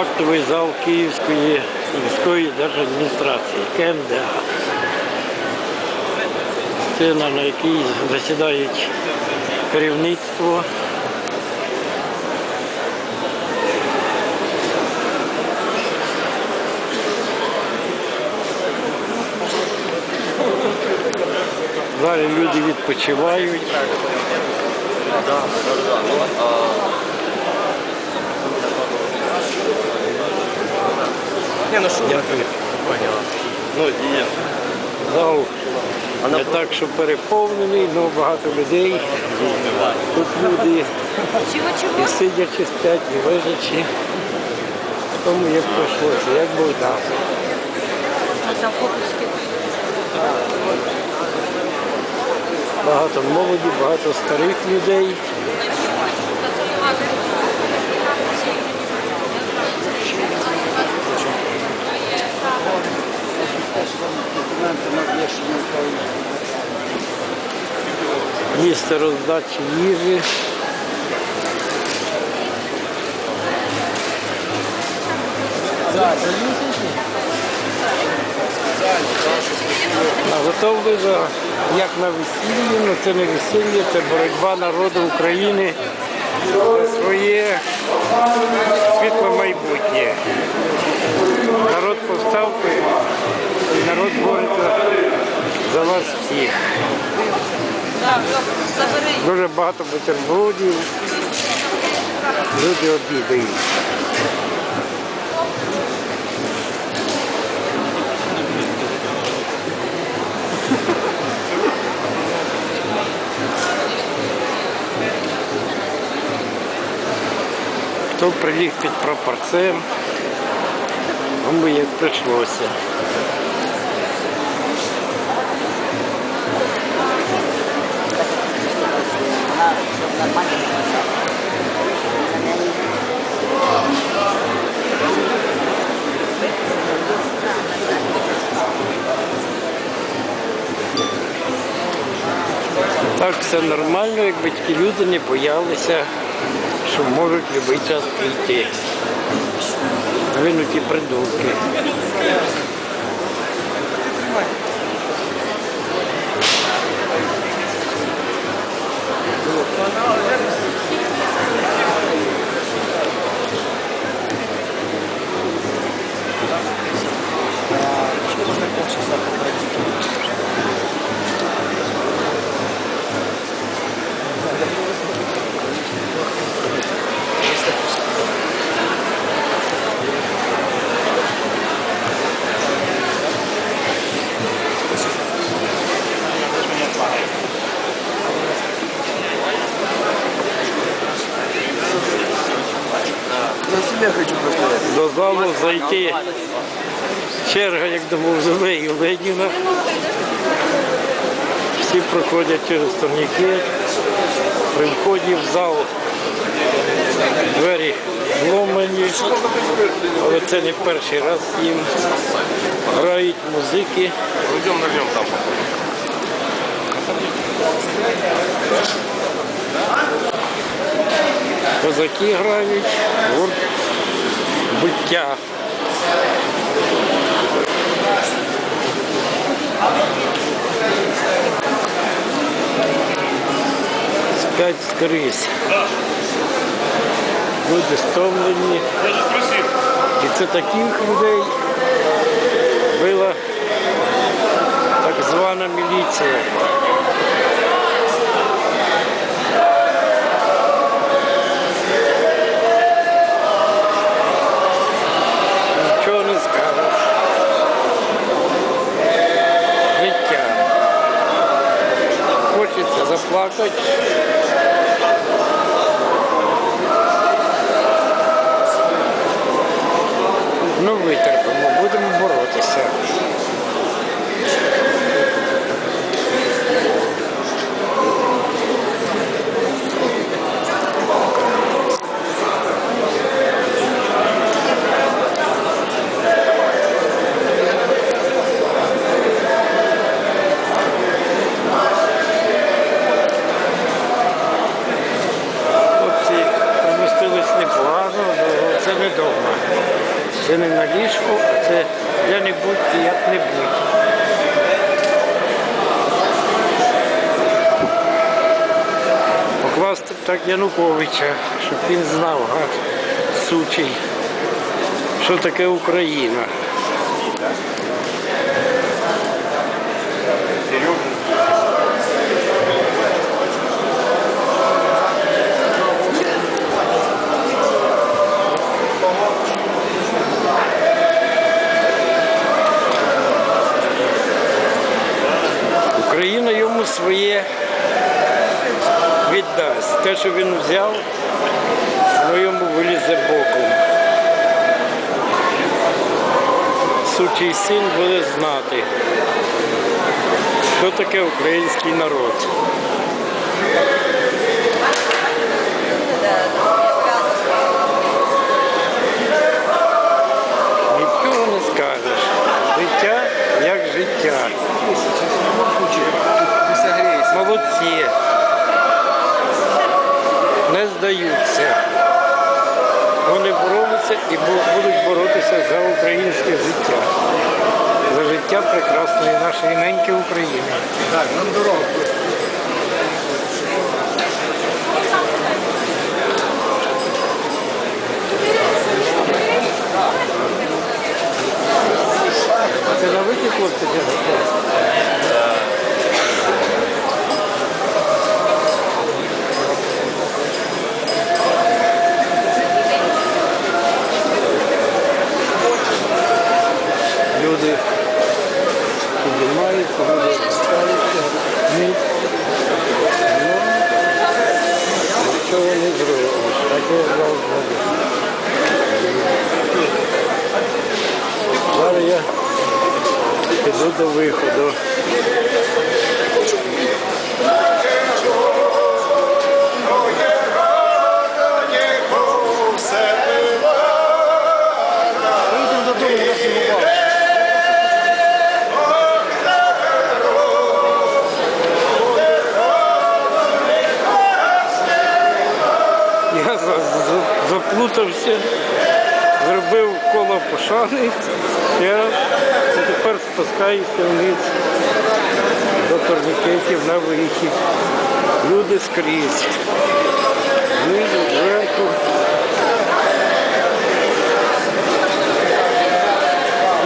актовий зал Київської міської держадміністрації КМДА. Сцена, на якій засідають керівництво. Далі люди відпочивають. Не, ну что? Дякую. Ну и Зал не так, що переповнений, але багато людей. Тут люди і сидячи сплять, і лежачи. Тому як пройшлося, як Бог дав. Там. Багато молоді, багато старих людей. Місце роздачі їжі. Наготовлено як на весіллі, але це не весілля, це боротьба народу України за своє світле майбутнє. Народ повстав народ бореться за вас всіх. Дуже багато бутербродів. Люди обідають. Хто приліг під прапорцем, кому як прийшлося. Так все нормально, якби тільки люди не боялися, що можуть в будь-який час прийти. Двинуті придурки. на себе хочу поставить. До залу зайти. Черга, як до мавзолею Леніна. Всі проходять через турнікет. При вході в зал двері зломані, але це не перший раз їм. Грають музики. Уйдем нальем там. Козаки грають, гурт буття. Спять скрізь. Люди стомлені. І це таких людей била так звана міліція. Нічого не скажеш. Життя. Хочеться заплакати. Ну, витерпимо, будемо боротися. Хлопці помістились непогано, але це не дома. Це не на ліжку, а це де-небудь і як-небудь. Покласти так Януковича, щоб він знав, гад сучий, що таке. Україна йому своє віддасть. Те, що він взяв, воно йому вилізе боком. Сучий син буде знати, що таке український народ. Нічого не скажеш. Життя як життя. Молодці. Здаються. Вони боролися і будуть боротися за українське життя. За життя прекрасної нашої неньки України. Так, нам дорогу. Це на вихід хлопці для Люди піднімаються, люди спускаються, ні. Ну, нічого не зробиш. Таке должно бути. Зараз я піду до виходу. Вийдемо додому, я всі губав. За- за- заплутався, зробив коло пошани, я і тепер спускаюся вниз до турнікетів на вихід. Люди скрізь. Знизу, зверху.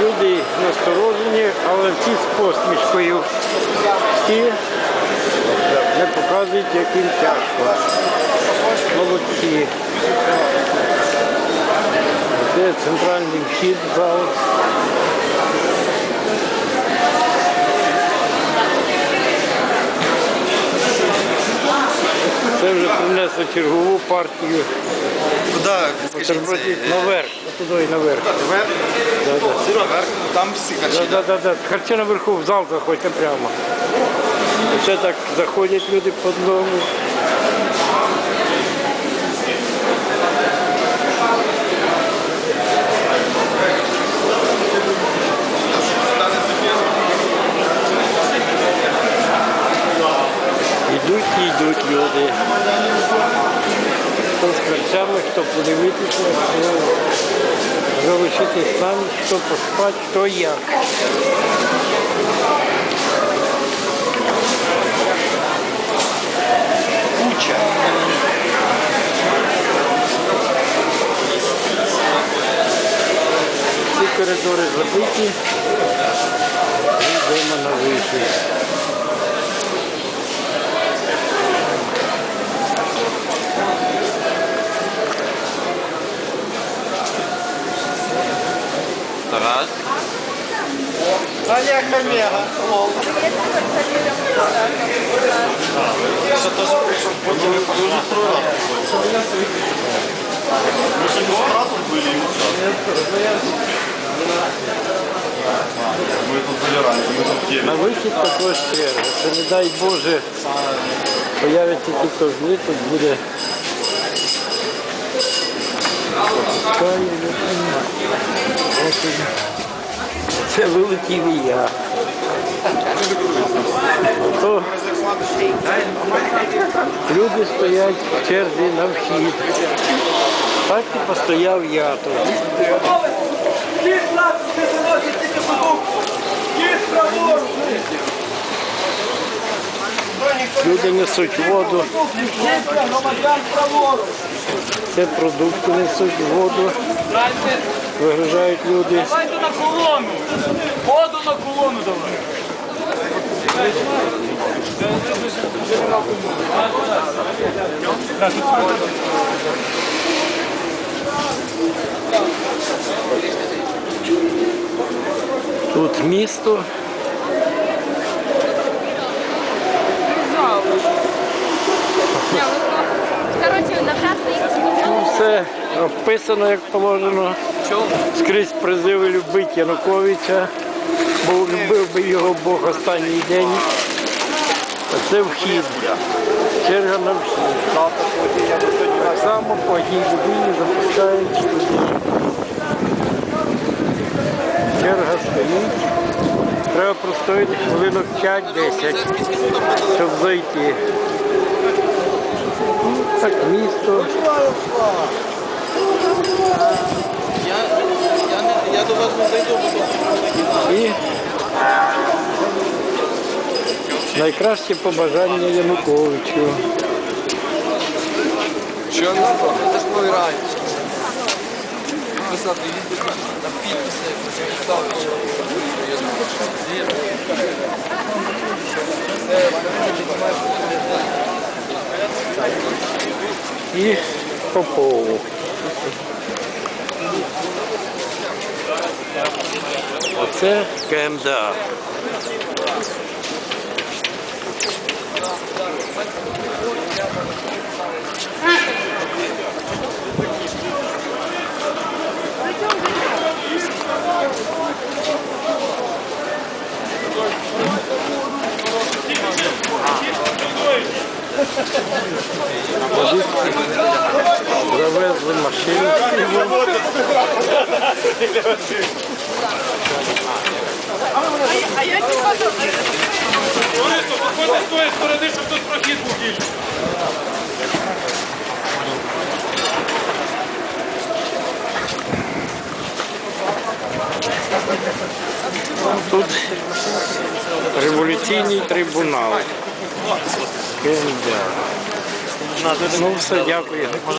Люди насторожені, але всі з посмішкою. Всі не показують, як їм тяжко. Молодці. Це центральний вхід в зал. Це вже принесли чергову партію. Куди? Скажіть, Бутербродів е, наверх, туди і наверх. Наверх? Да, да. Наверх? Там всі харчі. да, да, да. Харчі наверху в зал заходьте прямо. Це так заходять люди по одному. Йдуть люди. Хто з харчами, хто подивитися, хто залишитись там, хто поспати, хто як. Куча. Всі коридори забиті. Йдемо на вихід. Олег Омега. Що теж прийшов, потім і пошла. Мы тут были раньше, мы тут в На вихід також черга. Це не дай Боже, появляться ті козли, тут буде. Пускаю, не знаю. Ось він. Це вилетів і я. То люди стоять в черзі на вхід. Так і постояв я тут. Люди несуть воду, це продукти несуть воду, вигружають люди. Давайте на колону. Воду на колону давай. Тут місто, Короче, на красный все описано як положено. Скрізь призиви любить Януковича, бо любив би його Бог останній день. Це вхід. Черга на вхід. Так само по одній людині запускають туди. Черга стоїть. Треба простояти хвилинок 5-10, щоб зайти. Так місто. Я, до вас не зайду, бо І найкраще побажання Януковичу. Що не знаю? Це ж мой рай. Писати на підписи, ставити. І Попову. Оце КМДА. Виходьте з тої сторони, щоб тут прохід був більше. Тут революційний трибунал. Ну все, дякую.